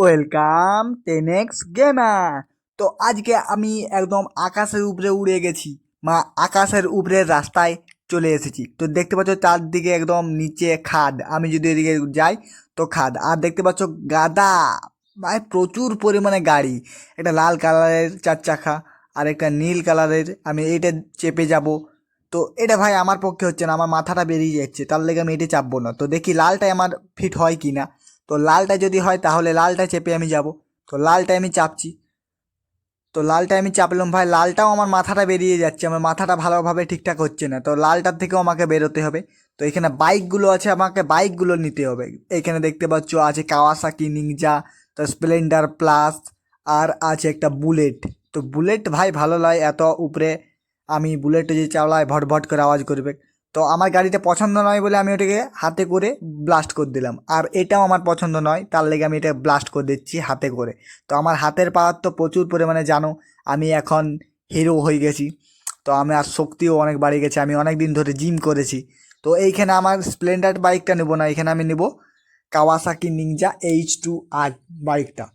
Welcome tenax gamer তো আজকে আমি একদম আকাশের উপরে উড়ে গেছি, মা আকাশের উপরের রাস্তায় চলে এসেছি। তো দেখতে পাচ্ছ চারদিকে একদম নিচে খাদ, আমি যদি এদিকে যাই তো খাদ। আর দেখতে পাচ্ছ গাদা, ভাই প্রচুর পরিমাণে গাড়ি। একটা লাল কালারের চার চাকা আর একটা নীল কালারের, আমি এইটা চেপে যাব। তো এটা ভাই আমার পক্ষে হচ্ছে না, আমার মাথাটা বেরিয়ে যাচ্ছে, তার লেগে আমি এটা চাপবো না। তো দেখি লালটাই আমার ফিট হয় কি না তো লালটা যদি হয় তাহলে লালটা চেপে আমি যাব। তো লালটা আমি চাপছি। তো লালটা আমি চাপলাম, ভাই লালটাও আমার মাথাটা বেরিয়ে যাচ্ছে, আমার মাথাটা ভালোভাবে ঠিকঠাক হচ্ছে না। তো লালটার থেকেও আমাকে বেরোতে হবে। তো এখানে বাইকগুলো আছে, আমাকে বাইকগুলো নিতে হবে। এখানে দেখতে পাচ্ছ আছে কাওয়াসাকি নিনজা তো স্প্লেন্ডার প্লাস আর আছে একটা বুলেট তো বুলেট ভাই ভালো লাগে এত উপরে আমি বুলেটে যে ভট ভট করে আওয়াজ করবে। তো আমার গাড়িটা পছন্দ নয় বলে আমি ওটাকে হাতে করে ব্লাস্ট করে দিলাম। আর এটাও আমার পছন্দ নয়, তার লেগে আমি এটা ব্লাস্ট করে দিচ্ছি হাতে করে। তো আমার হাতের পাওয়ার তো প্রচুর পরিমাণে জানো, আমি এখন হিরো হয়ে গেছি। তো আমার শক্তিও অনেক বাড়ে গেছে, আমি অনেক দিন ধরে জিম করেছি। তো এইখানে আমার স্প্লেন্ডার বাইকটা নেব না এখানে আমি নেব কাওয়াসাকি নিনজা এইচ টু আর বাইকটা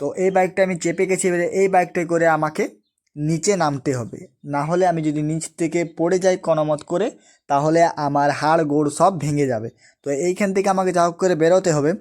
তো এই বাইকটা আমি চেপে গেছি, এবারে এই বাইকটাই করে আমাকে নিচে নামতে হবে। না হলে আমি যদি নিচ থেকে পড়ে যাই কনমত করে, তাহলে আমার হাড় গোড় সব ভেঙে যাবে। তো এইখান থেকে আমাকে যা হোক করে বেরোতে হবে।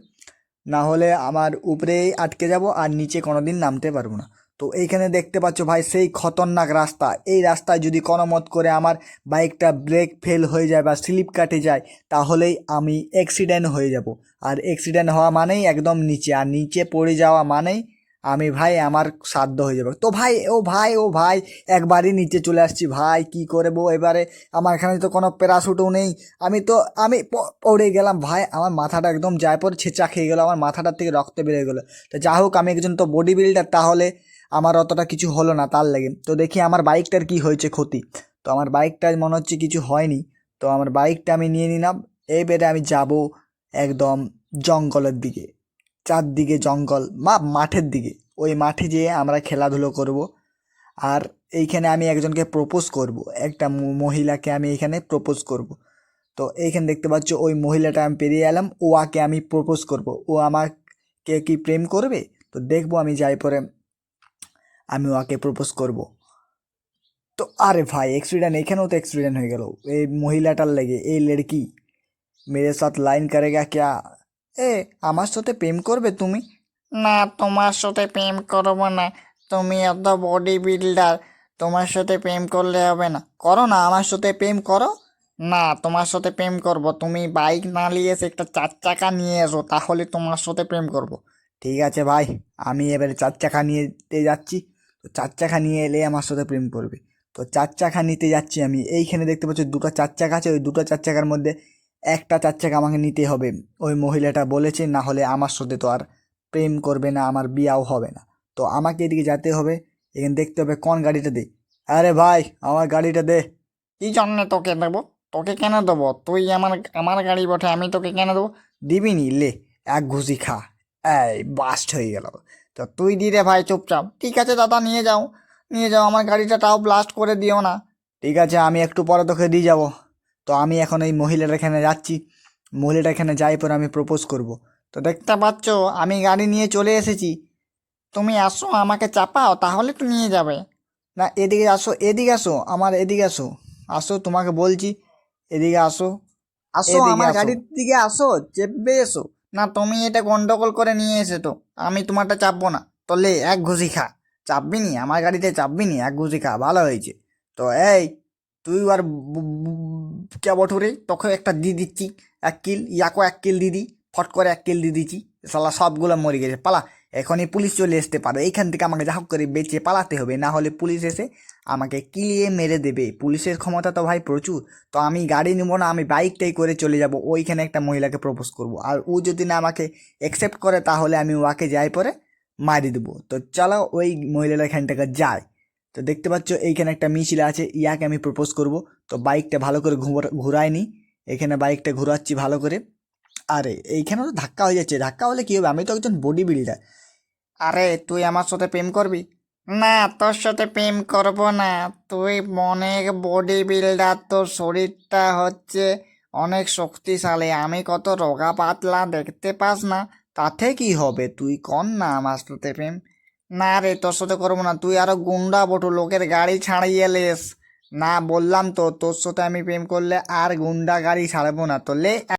না হলে আমার উপরেই আটকে যাব আর নিচে কোনো দিন নামতে পারব না। তো এইখানে দেখতে পাচ্ছ ভাই, সেই খতরনাক রাস্তা। এই রাস্তায় যদি কোনো মত করে আমার বাইকটা ব্রেক ফেল হয়ে যায় বা স্লিপ কাটে যায়, তাহলেই আমি অ্যাক্সিডেন্ট হয়ে যাব। আর অ্যাক্সিডেন্ট হওয়া মানেই একদম নিচে। আর নিচে পড়ে যাওয়া মানেই আমি ভাই আমার সাধ্য হয়ে যাবে। তো ভাই, ও ভাই ও ভাই, একবারই নিচে চলে আসছি। ভাই, কি করব? এবারে আমার এখানে তো কোনো প্যারাশুটও নেই। আমি তো, আমি পড়ে গেলাম। ভাই, আমার মাথাটা একদম যায় পর ছেঁচা খেয়ে গেলো। আমার মাথাটার থেকে রক্ত বেরিয়ে গেলো। তো যা হোক, আমি একজন তো বডি বিল্ডার তাহলে আমার অতটা কিছু হলো না তার লাগে। তো দেখি আমার বাইকটার কি হয়েছে ক্ষতি। তো আমার বাইকটার মনে হচ্ছে কিছু হয়নি। তো আমার বাইকটা আমি নিয়ে নিলাম। এইবারে আমি যাব একদম জঙ্গলের দিকে। চারদিকে জঙ্গল বা মাঠের দিকে। ওই মাঠে যেয়ে আমরা খেলাধুলো করব। আর এইখানে আমি একজনকে প্রপোজ করব। একটা মহিলাকে আমি এখানে প্রপোজ করব। তো এইখানে দেখতে পাচ্ছ, ওই মহিলাটা আমি পেরিয়ে এলাম, ওয়াকে আমি প্রপোজ করব। ও আমাকে কি প্রেম করবে? তো দেখব আমি যাই পরে আমি ওকে প্রপোজ করব। তো আরে ভাই অ্যাক্সিডেন্ট এখানেও তো অ্যাক্সিডেন্ট হয়ে গেল। এই মহিলাটার লেগে, এই লড়কি, মেরে সাথ লাইন করেগা ক্যা? এ আমার সাথে প্রেম করবে তুমি? না তোমার সাথে প্রেম করব না। তুমি এত বডি বিল্ডার তোমার সাথে প্রেম করলে হবে না। করো না আমার সাথে প্রেম করো। না তোমার সাথে প্রেম করব। তুমি বাইক না নিয়ে এসে একটা চার চাকা নিয়ে এসো তাহলে তোমার সাথে প্রেম করব। ঠিক আছে ভাই আমি এবারে চার চাকা নিতে যাচ্ছি। তো চার চাকা নিয়ে এলে আমার সাথে প্রেম করবে। তো চার চাকা নিতে যাচ্ছি আমি। এইখানে দেখতে পাচ্ছি দুটো চার চাকা আছে ওই দুটো চার চাকার মধ্যে একটা চার চাকা আমাকে নিতে হবে। ওই মহিলাটা বলেছে না হলে আমার সাথে তো আর প্রেম করবে না আমার বিয়াও হবে না। তো আমাকে এদিকে যেতে হবে এখানে দেখতে হবে কোন গাড়িটা দে আরে ভাই আমার গাড়িটা দে। কি জন্য তোকে দেবো? তোকে কেন দেবো? তুই আমার আমার গাড়ি বটে আমি তোকে কেন দেবো? দিবি নি লে এক ঘুষি খা। এই বাস্ট হয়ে গেল। তো তুই দিরে ভাই চুপচাপ। ঠিক আছে দাদা নিয়ে যাও। নিয়ে যাও আমার গাড়িটা তাও ব্লাস্ট করে দিও না। ঠিক আছে আমি একটু পরে তোকে দিয়ে যাব। তো আমি এখন এই মহিলাটার এখানে যাচ্ছি। মহিলাটা এখানে যাই পরে আমি প্রপোজ করব। তো দেখতে পাচ্ছ আমি গাড়ি নিয়ে চলে এসেছি। তুমি আসো আমাকে চাপাও তাহলে তো নিয়ে যাবে। না এদিকে আসো এদিকে আসো আমার এদিকে আসো। আসো তোমাকে বলছি এদিকে আসো। আসো আমার গাড়ির দিকে আসো চেপবে এসো। না তুমি এটা গন্ডগোল করে নিয়ে এসে তো আমি তোমারটা চাপবো না। তো লে এক ঘুষি খা। চাপবি নি আমার গাড়িতে চাপবি নি এক ঘুষি খা ভালো হয়েছে। তো এই তুই আর কে বঠুরে তোকে একটা দিয়ে দিচ্ছি। এক কিল, ইয়াকো এক কিল দিদি ফট করে এক কিল দিয়ে দিচ্ছি। সালা সবগুলো মরে গেছে। পালা, এখনই পুলিশ চলে আসতে পারে এইখান থেকে আমাকে যা হোক করে বেঁচে পালাতে হবে, না হলে পুলিশ এসে আমাকে কিলিয়ে মেরে দেবে। পুলিশের ক্ষমতা তো ভাই প্রচুর। তো আমি গাড়ি নেব না, আমি বাইকটাই করে চলে যাব। ওইখানে একটা মহিলাকে প্রপোজ করব। আর ও যদি না আমাকে অ্যাকসেপ্ট করে, তাহলে আমি ওয়াকে যাই পরে মারি দেবো। তো চলো ওই মহিলাটা এখান থেকে যায়। তো দেখতে পাচ্ছ, এইখানে একটা মিছিল আছে, ইয়াকে আমি প্রপোজ করব। তো বাইকটা ভালো করে ঘুর- ঘুরাইনি এখানে বাইকটা ঘোরাচ্ছি ভালো করে। আরে এইখানে তো ধাক্কা হয়ে যাচ্ছে। ধাক্কা হলে কী হবে? আমি তো একজন বডি বিল্ডার আরে, তুই আমার সাথে প্রেম করবি? না, তোর সাথে প্রেম করব না। তুই অনেক বডি বিল্ডার তোর শরীরটা হচ্ছে অনেক শক্তিশালী। আমি কত রোগা পাতলা, দেখতে পাস না। তাতে কি হবে? তুই কর না আমার সাথে প্রেম। না রে, তোর সাথে করব না। তুই আরও গুন্ডা বটু, লোকের গাড়ি ছাড়িয়ে লেস না, বললাম তো, তোর সাথে আমি প্রেম করলে আর গুন্ডা গাড়ি ছাড়বো না। তো লে